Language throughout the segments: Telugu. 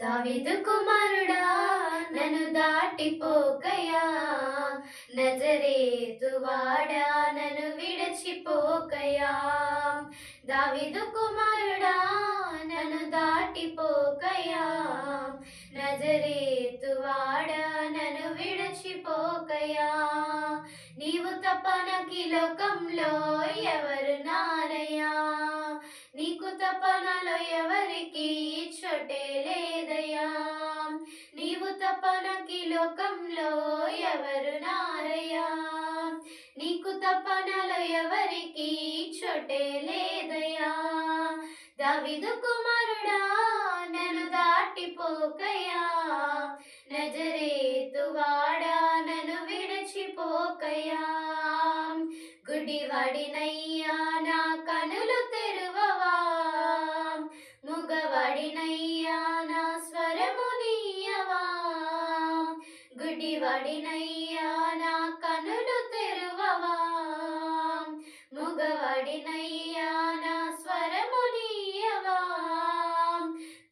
దావిదు కుమారుడా నన్ను దాటిపోకయా. నజరేతు వాడా నన్ను విడచిపోకయా. దావిదు కుమారుడా నన్ను దాటిపోకయా. నజరేతు వాడా నన్ను విడచిపోకయా. నీవు తప్ప నాకి లోకంలో ఎవరు నారయ్యా నీకు తప్ప ఎవరికి చోటే లేదయ్యా. నీవు తపనకి లోకంలో ఎవరు నారయ్యా? నీకు తప్ప ఎవరికి చోటే లేదయ్యా. దావిదు కుమారుడా నన్ను దాటిపోకయా నజరేతువాడా నన్ను విడచిపోకయా గుడివాడినయ్యా నా కనులు గుడివాడినయ్యా నా కనులు తెరువవా? ముగవాడినయ్యా నా స్వరము నీయవా?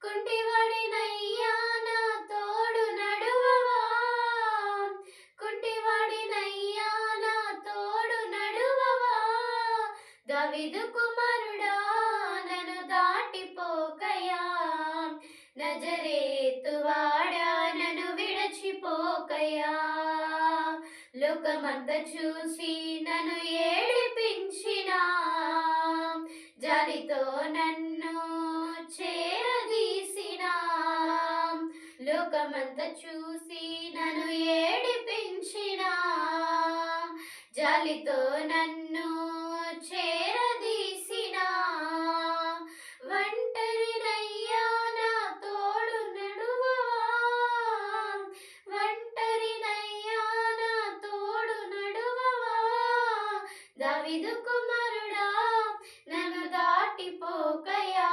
కుంటివాడినయ్యా నా తోడు నడువవా? కుంటివాడినయ్యా నా తోడు నడువవా? దవిదు కుమారుడా నన్ను దాటిపోకయా? నజరే లోకమంత చూసి నన్ను ఏడిపించిన. జాలితో నన్ను చేరదీసిన. లోకమంత చూసి నన్ను ఏడిపించిన. జాలితో నన్ను దావిదు కుమారుడా నన్ను దాటిపోకయా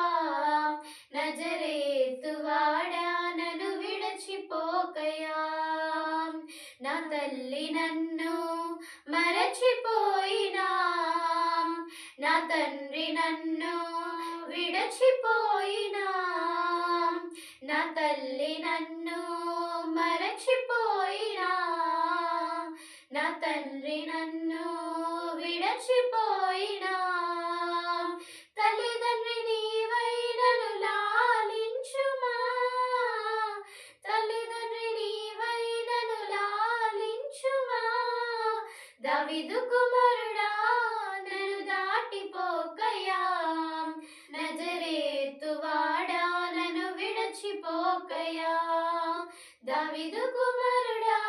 నజరేతు వాడా నన్ను విడచిపోకయా నా తల్లి నన్ను మరచిపోయినా. నా తండ్రి నన్ను విడచిపోయినా. నా తల్లి నన్ను మరచిపోయినా. నా తండ్రి నన్ను విడచిపోయినా తల్లిదండ్రి నీవై లాలించుమా? తల్లిదండ్రి నీవై లాలించుమా? దావిదు కుమారుడా నన్ను దాటిపోకయా నజరేతు నన్ను విడచిపోకయా దవిదు కుమారుడా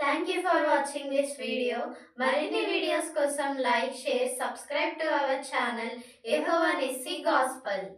thank you for watching this video మరిన్ని వీడియోస్ కోసం like share subscribe to our channel యెహోవా నిస్సి గాస్పల్